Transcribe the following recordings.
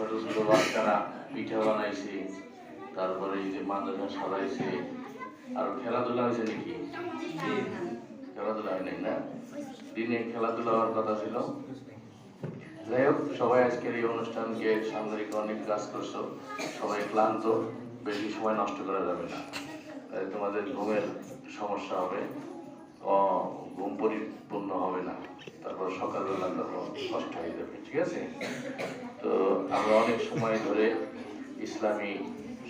ছোট ছোট বাচ্চারা পিঠা বানাইছে, তারপরে এই যে মাদ্রাসা সাজাইছে আর খেলাধুলা হয়েছে নাকি? খেলাধুলা হয় না? দিনে খেলাধুলা হওয়ার কথা ছিল। যাই হোক, সবাই আজকের এই অনুষ্ঠানকে রেখে অনেক কাজ করছ। সবাই ক্লান্ত, বেশি সময় নষ্ট করা যাবে না। তোমাদের ঘুমের সমস্যা হবে ঘুম পরিপূর্ণ হবে না। তারপর সকালবেলা তারপর কষ্ট হয়ে যাবে ঠিক আছে? তো আমরা অনেক সময় ধরে ইসলামী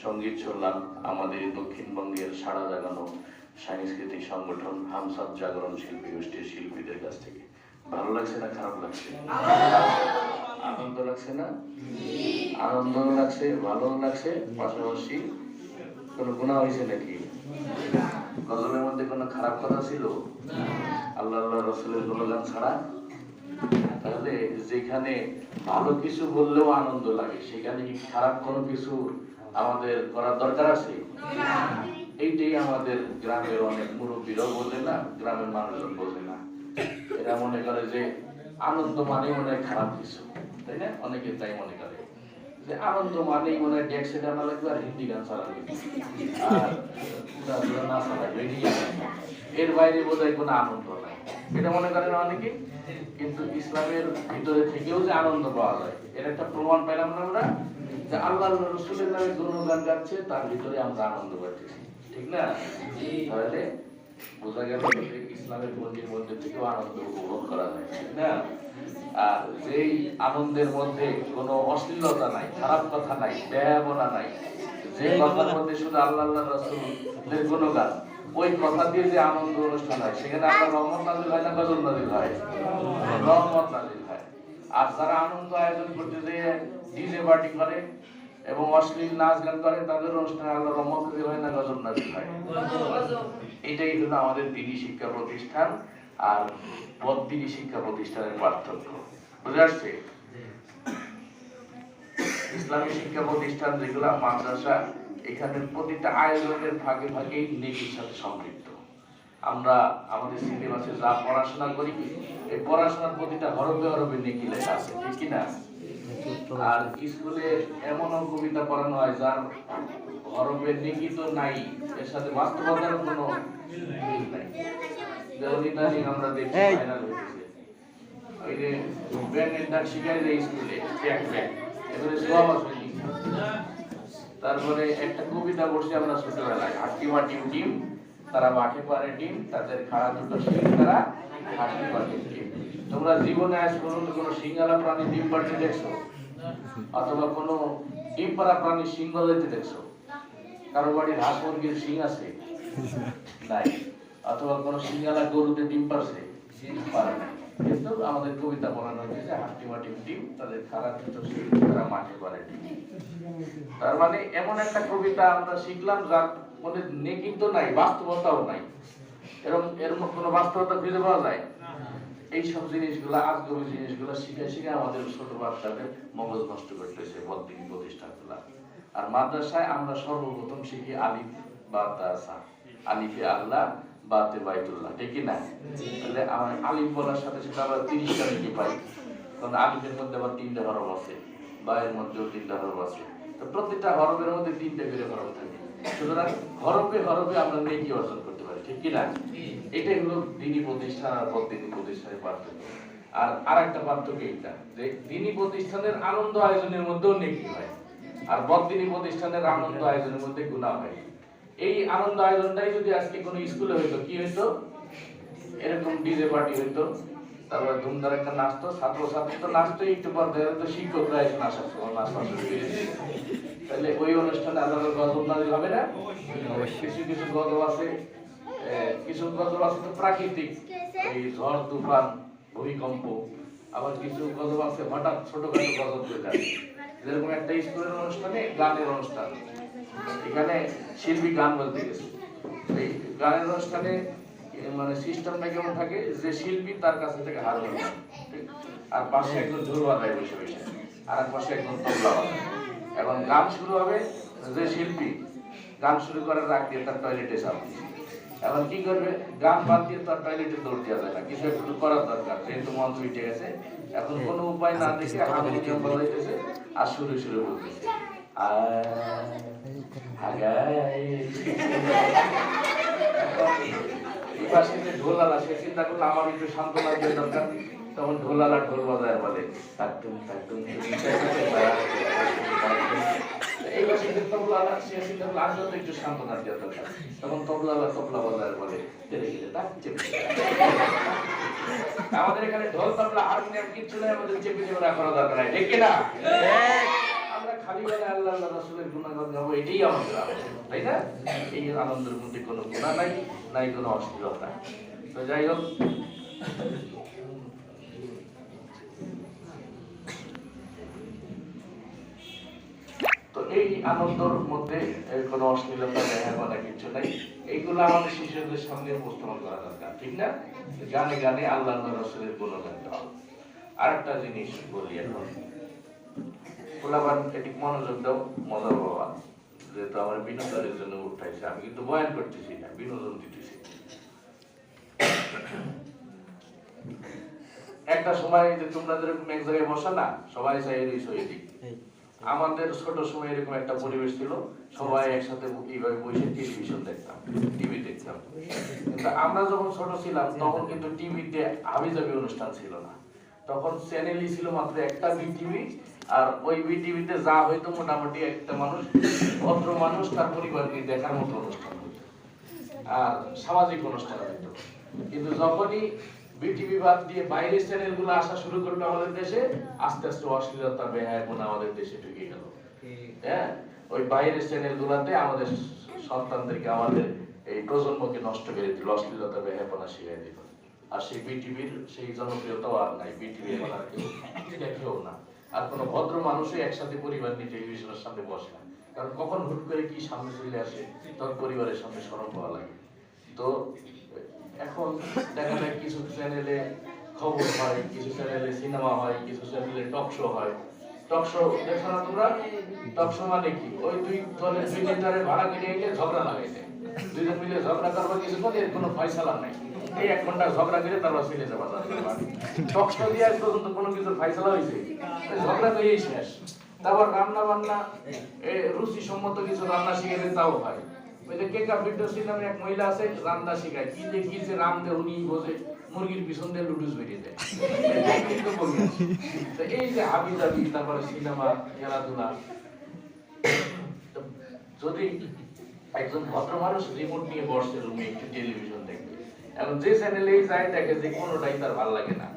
সংগীত শুনলাম, আমাদের দক্ষিণবঙ্গের সাড়া জাগানো সাংস্কৃতিক সংগঠন হামসাদ জাগরণ শিল্পী, গোষ্ঠীর শিল্পীদের কাছ থেকে। ভালো লাগছে না খারাপ লাগছে? আনন্দ লাগছে না? আনন্দ লাগছে ভালো লাগছে, পাশাপাশি কোনো গুণা হয়েছে নাকি? গজলের মধ্যে কোনো খারাপ কথা ছিল? আল্লাহ আল্লাহ রসুলের গুণগান ছাড়া? তাহলে যেখানে ভালো কিছু বললেও আনন্দ লাগে সেখানে কি খারাপ কোনো কিছু আমাদের করার দরকার আছে? এইটাই আমাদের গ্রামের অনেক মুরব্বীরাও বোঝে না গ্রামের মানুষজন বোঝে না। এরা মনে করে যে আনন্দ মানে মনে খারাপ কিছু তাই না? অনেকে তাই মনে করে। যে আনন্দ মানেই মনে হয় ডেক্সে গানা লাগবে আর হিন্দি গান চালা লাগবে। লাগবে এটাই আনন্দ। এর বাইরে বোধহয় কোনো আনন্দ নাই। এটা মনে করেন অনেকে, কিন্তু ইসলামের ভিতরে থেকেও যে আনন্দ পাওয়া যায়, এর একটা প্রমাণ পেলাম না আমরা, যে আল্লাহ রসুলের নামে গুণগান গাচ্ছে, তার ভিতরে আমরা আনন্দ পাচ্ছি ঠিক না? তাহলে বোঝা গেল ইসলামের মন্দির মধ্যে থেকেও আনন্দ উপভোগ করা যায়। ঠিক না? যেই আনন্দের মধ্যে কোনো অশ্লীলতা নাই খারাপ কথা নাই ব্যয়াবনা নাই যে কথার মধ্যে শুধু আল্লাহ আল্লাহ রসুলের কোনো গান ওই কথা দিয়ে যে আনন্দ অনুষ্ঠান হয় সেখানে আপনার রহমত নাজিল হয় না গজল নাজিল হয়? রহমত। নাজিল হয়। আর যারা আনন্দ আয়োজন করতে যে ডিজে পার্টি করে এবং অশ্লীল নাচ গান করে তাদের অনুষ্ঠানে আল্লাহ রহমত নাজিল হয় না গজল নাজিল হয়? এটাই হলো আমাদের দিনী শিক্ষা প্রতিষ্ঠান। আর বদিনী শিক্ষা প্রতিষ্ঠানের পার্থক্য। বুঝে আসছে? ইসলামী শিক্ষা প্রতিষ্ঠান যেগুলো, মাদ্রাসা, এখানে প্রতিটা আয়োজনের ভাগে ভাগেই নেকির সাথে সম্পৃক্ত। আমরা আমাদের সিলেবাসে যা পড়াশোনা করি, এই পড়াশোনার প্রতিটা হরবে হরবে নেকি লেখা আছে, ঠিক কি না আর স্কুলে এমনও কবিতা পড়ানো হয়, যার হরফের নেকি তো নাই, এর সাথে বাস্তবতার কোনো নাই। আমরা দেখছি এই। ভাইরাল যে ডাক যে স্কুলে সব তারপরে একটা কবিতা পড়ছি আমরা ছোটবেলায় হাট্টি মাটি ডিম তারা মাঠে পারে ডিম তাদের খাড়া দুটো শিং তারা হাট্টি মাটি ডিম তোমরা জীবনে আজ পর্যন্ত কোনো সিঙ্গালা প্রাণী ডিম পাড়তে দেখছ? অথবা কোনো ডিম পাড়া প্রাণী সিংহ দিতে দেখছ? কারও বাড়ির হাঁস মুরগির শিং আছে? নাই। অথবা কোনো সিঙ্গালা গরুতে ডিম পারছে কিন্তু আমাদের কবিতা বলানো হয়েছে যে হাট্টি মাটি ডিম, তাদের খারাপ শিং তারা পারে ডিম। তার মানে এমন একটা কবিতা আমরা শিখলাম যার মধ্যে নেকি তো নাই, বাস্তবতাও নাই। এরকম এরকম কোনো বাস্তবতা খুঁজে পাওয়া যায়? এই সব জিনিসগুলো, আজগবি জিনিসগুলো শিখে শিখে আমাদের ছোট বাচ্চাদের মগজ নষ্ট করতেছে বদিনী প্রতিষ্ঠানগুলা। আর মাদ্রাসায় আমরা সর্বপ্রথম শিখি আলিফ বা তাসা আলিফে আল্লাহ বাতে বাইতুল্লাহ ঠিক কি না তাহলে আমার আলিফ বলার সাথে সাথে আবার তিরিশটা নাকি পাই। কারণ আলিফের মধ্যে আবার তিনটা হরফ আছে বা এর মধ্যেও তিনটা হরফ আছে। তো প্রত্যেকটা হরফের মধ্যে তিনটা করে হরফ থাকে। সুতরাং হরফে হরফে আমরা নেকি অর্জন করতে পারি ঠিক কি না এটাই হলো দিনী প্রতিষ্ঠান আর বদিনী প্রতিষ্ঠানের পার্থক্য। আর আরেকটা পার্থক্য এইটা যে দিনী প্রতিষ্ঠানের আনন্দ আয়োজনের মধ্যেও নেকি হয়। আর বদিনী প্রতিষ্ঠানের আনন্দ আয়োজনের মধ্যে গুণা হয়। এই আনন্দ আয়োজনটাই যদি আজকে কোনো স্কুলে হইতো কি হইতো? এরকম ডিজে পার্টি হইতো তারপরে ধুমধার একটা নাচতো ছাত্র ছাত্রী তো নাচতো একটু পর দেখা যেত শিক্ষকরা এসে নাচা তাহলে ওই অনুষ্ঠানে আলাদা গজব নাজিল হবে না? কিছু কিছু গজব আছে কিছু গজব আছে তো প্রাকৃতিক এই ঝড় তুফান ভূমিকম্প আবার কিছু গজব আছে হঠাৎ ছোটখাটো গজব হয়ে যায় যেরকম একটা স্কুলের অনুষ্ঠানে গানের অনুষ্ঠান। এখানে শিল্পী গান বলতে গেছে। এই গানের অনুষ্ঠানে মানে সিস্টেমটা কেমন থাকে? যে শিল্পী তার কাছে থেকে হারমোনিয়াম ঠিক? আর পাশে একজন ঝোল বাজায় বসে বসে আর এক পাশে একজন তবলা বাজায়। এখন গান শুরু হবে যে শিল্পী গান শুরু করার আগ দিয়ে তার টয়লেটে যাবে এখন কি করবে? গান বাদ দিয়ে তার টয়লেটে দৌড় দেওয়া যায় না কিছু একটু করার দরকার যেহেতু মঞ্চ উঠে গেছে। এখন কোনো উপায় না দেখে হারমোনিয়াম বাজাইতেছে আর সুরে সুরে বলতেছে। সে চিন্তা আমার একটু ঢোল বলে তাকতুম তাকতুম এই পাশে যে তবলালা সে চিন্তা করল আর যত একটু দরকার তখন তবলা বলে আমাদের এখানে ঢোল তবলা হারমোনিয়াম কিচ্ছু নেই, আমাদের চেপে চেপে রাখার দরকার নাই, ঠিক না আমরা খালি বলে আল্লাহ আল্লাহ রাসূলের গুণগান গাবো এটাই আমাদের তাই না? এই আনন্দের মধ্যে কোনো গুণা নাই নাই কোনো অশ্লীলতা তো যাই হোক। তো এই আনন্দের মধ্যে কোনো অশ্লীলতা, দেখা কিছু নাই। এইগুলো আমাদের শিশুদের সামনে উপস্থাপন করা দরকার, ঠিক না? গানে গানে আল্লাহ রসুলের গুণগান গাও আরেকটা জিনিস বলি এখন। এটি মনোযোগ দাও মজা বাবা যেহেতু আমার বিনোদনের জন্য উঠাইছে আমি কিন্তু বয়ান করতেছি না বিনোদন দিতেছি। একটা সময় যে তোমরা যেরকম এক জায়গায় বসা না সবাই চাই আমাদের ছোট সময় এরকম একটা পরিবেশ ছিল সবাই একসাথে এইভাবে বসে টেলিভিশন দেখতাম টিভি দেখতাম। কিন্তু আমরা যখন ছোট ছিলাম তখন কিন্তু টিভিতে হাবিজাবি অনুষ্ঠান ছিল না। তখন চ্যানেলই ছিল মাত্র একটা বিটিভি আর ওই বিটিভিতে যা হইতো মোটামুটি একটা মানুষ ভদ্র মানুষ তার পরিবারকে দেখার মতো অনুষ্ঠান আর সামাজিক অনুষ্ঠান হইতো। কিন্তু যখনই বিটিভি বাদ দিয়ে বাইরের চ্যানেলগুলো আসা শুরু করল আমাদের দেশে আস্তে আস্তে অশ্লীলতা বেহায়াপনা আমাদের দেশে ঢুকে গেল। হ্যাঁ? ওই বাইরের চ্যানেলগুলোতে আমাদের সন্তানদেরকে আমাদের এই প্রজন্মকে নষ্ট করে দিল অশ্লীলতা বেহায়াপনা শিখাই দিল। আর সেই বিটিভির সেই জনপ্রিয়তাও আর নাই। বিটিভি এখন আর কেউ না। আর কোনো ভদ্র মানুষই একসাথে পরিবার নিয়ে টেলিভিশনের সামনে বসে না। কারণ কখন হুট করে কি সামনে চলে আসে, তখন পরিবারের সামনে স্মরণ পাওয়া লাগে। তো, এখন দেখা যায় কিছু চ্যানেলে খবর হয়, কিছু চ্যানেলে সিনেমা হয়, কিছু চ্যানেলে টক শো হয়। টক শো দেখো না তোমরা টক শো মানে কি? ওই দুই দলের দুই নেতারে ভাড়া কিনে এনে ঝগড়া লাগাইছে দুইজন মিলে ঝগড়া করব কিছুক্ষণ এর কোনো ফয়সালা নাই। এই এক ঘণ্টা ঝগড়া করে তারপর টক দিয়ে পর্যন্ত কোনো কিছু ফয়সালা হয়েছে ঝগড়া করেই শেষ। তারপর রান্না বান্না রুচি সম্মত কিছু রান্না শিখে তাও হয়। ওই যে কেকা নামে এক মহিলা আছে, রান্না শেখায়। কি যে কি যে উনি বোঝে, মুরগির পিছন দিয়ে লুডুস বেরিয়ে তো এই যে হাবি জাবি তারপরে সিনেমা, খেলাধুলা। যদি একজন ভদ্র মানুষ রিমোট নিয়ে বসছে রুমে একটু টেলিভিশন দেখবে এখন যে চ্যানেলে যায় দেখে যে কোনোটাই তার ভালো লাগে না।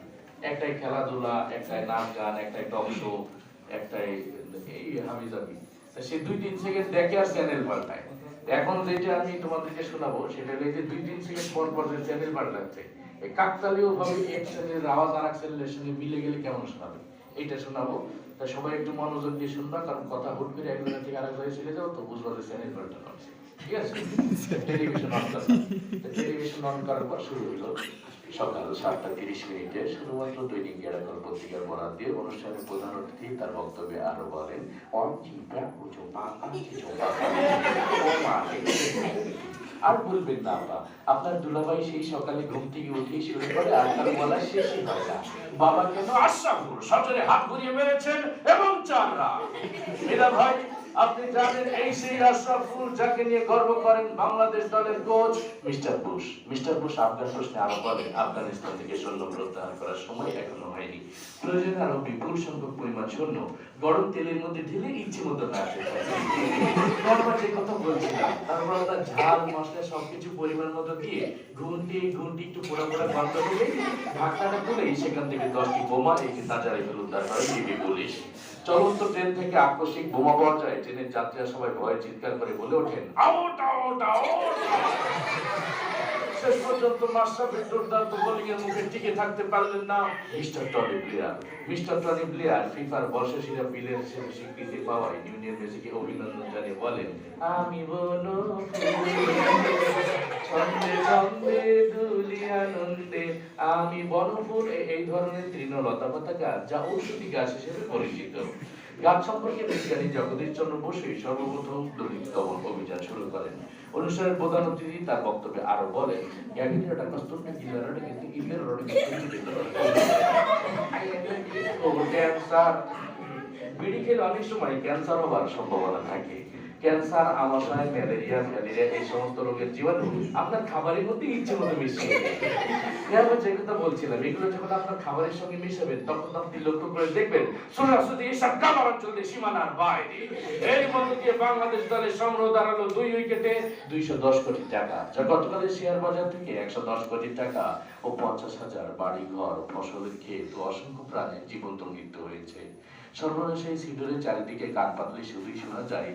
একটাই খেলাধুলা, একটাই নাচ গান, একটাই টক শো, একটাই এই হাবি জাবি সে দুই তিন সেকেন্ড দেখে আর চ্যানেল পাল্টায়। এখন যেটা আমি তোমাদেরকে শোনাবো, সেটা হলো যে দুই তিন সেকেন্ড পর পর যে চ্যানেল পাল্টাচ্ছে, এই কাকতালীয় ভাবে এক চ্যানেলের আওয়াজ আর এক চ্যানেলের সঙ্গে মিলে গেলে কেমন শোনাবে? এইটা শোনাবো। তা সবাই একটু মনোযোগ দিয়ে শুনবা, কারণ কথা হুট করে এক জায়গা থেকে আরেক জায়গায় চলে যাও, তো বুঝবা যে চ্যানেল পাল্টানো আছে অনুষ্ঠানের প্রধান অতিথি তার বক্তব্যে আরও বলেন আর বলবেন না, আপা। আপনার দুলাভাই সেই সকালে ঘুম থেকে উঠে শুরু করে আর তার বলা শেষই হয় বাবা কেন আশরাফুল সজরে হাত ঘুরিয়ে মেরেছেন এবং চাররা ভাই আপনি জানেন এই সেই আশরাফুল যাকে নিয়ে গর্ব করেন বাংলাদেশ দলের coach mister Bush. Mister Bush Afghan প্রশ্নে আরও বলেন, আফগানিস্তান থেকে সৈন্য প্রত্যাহার করার সময় এখনও হয়নি। প্রয়োজনে আরও বিপুল সংখ্যক পরিমাণ সৈন্য গরম তেলের মধ্যে ঢেলে ইচ্ছে মতো তারপর যে কথা বলছিলাম, তারপর ঝাল, মশলা সবকিছু পরিমাণ মতো দিয়ে ঘুন্টি ঘুন্টি একটু পোড়া পোড়া গন্ধ করে ঢাকনাটা খুলে সেখান থেকে দশটি বোমা একটি তাজা রাইফেল উদ্ধার করে পুলিশ। চলন্ত ট্রেন থেকে আকস্মিক বোমা পাওয়া যায়, ট্রেনের যাত্রীরা সবাই ভয়ে চিৎকার করে বলে ওঠেন আউট আউট আউট শেষ পর্যন্ত মাশরাফির দুর্দান্ত বোলিং এর মুখে টিকে থাকতে পারলেন না mister Tony Blair. Mister Tony Blair ফিফার বর্ষসেরা প্লেয়ার হিসেবে স্বীকৃতি পাওয়ায় নিউনিয়ন মেসিকে অভিনন্দন জানিয়ে বলেন, আমি বলো ছন্দে ছন্দে আমি বনফুল এই ধরনের তৃণলতা পাতা গাছ যা ঔষধি গাছ হিসেবে পরিচিত। গাছ সম্পর্কে বিজ্ঞানী জগদীশচন্দ্র বসু সর্বপ্রথম দলিত দমন অভিযান শুরু করেন। অনুষ্ঠানের প্রধান অতিথি তার বক্তব্যে আরও বলেন বিড়ি খেলে অনেক সময় ক্যান্সার হবার সম্ভাবনা থাকে। ক্যান্সার আমাশয় ম্যালেরিয়া ম্যালেরিয়া এই সমস্ত রোগের জীবাণু আপনার খাবারের মধ্যে ইচ্ছে মতো। হ্যাঁ, আমি যে কথা বলছিলাম এগুলো যখন আপনার খাবারের সঙ্গে মিশাবেন তখন আপনি লক্ষ্য করে দেখবেন সোনাশুদ্ধি এসব কাবার অঞ্চলে সীমানার বাইরে। এই মধ্যে দিয়ে বাংলাদেশ দলের সংগ্রহ দাঁড়াল দুই উইকেটে দুইশো দশ কোটি টাকা। যা গতকালের শেয়ার বাজার থেকে একশো দশ কোটি টাকা ও পঞ্চাশ হাজার বাড়ি ঘর ফসলের ক্ষেত ও অসংখ্য প্রাণের জীবন্ত মৃত্যু হয়েছে। সর্বশেষ এই সিডরের চারিদিকে কান পাতলে শুধুই শোনা যায়।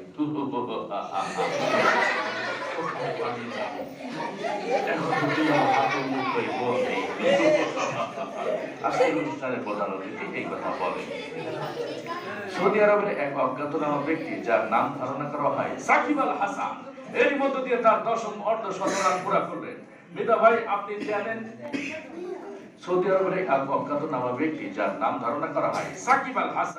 আজকের সৌদি আরবের এক অজ্ঞাতনামা ব্যক্তি যার নাম ধারণা করা হয় সাকিব আল হাসান। এর মধ্য দিয়ে তার দশম অর্ধ শতরান পুরা করলেন মিতা ভাই, আপনি জানেন? সৌদি আরবের এক অজ্ঞাতনামা ব্যক্তি যার নাম ধারণা করা হয় সাকিব আল হাসান।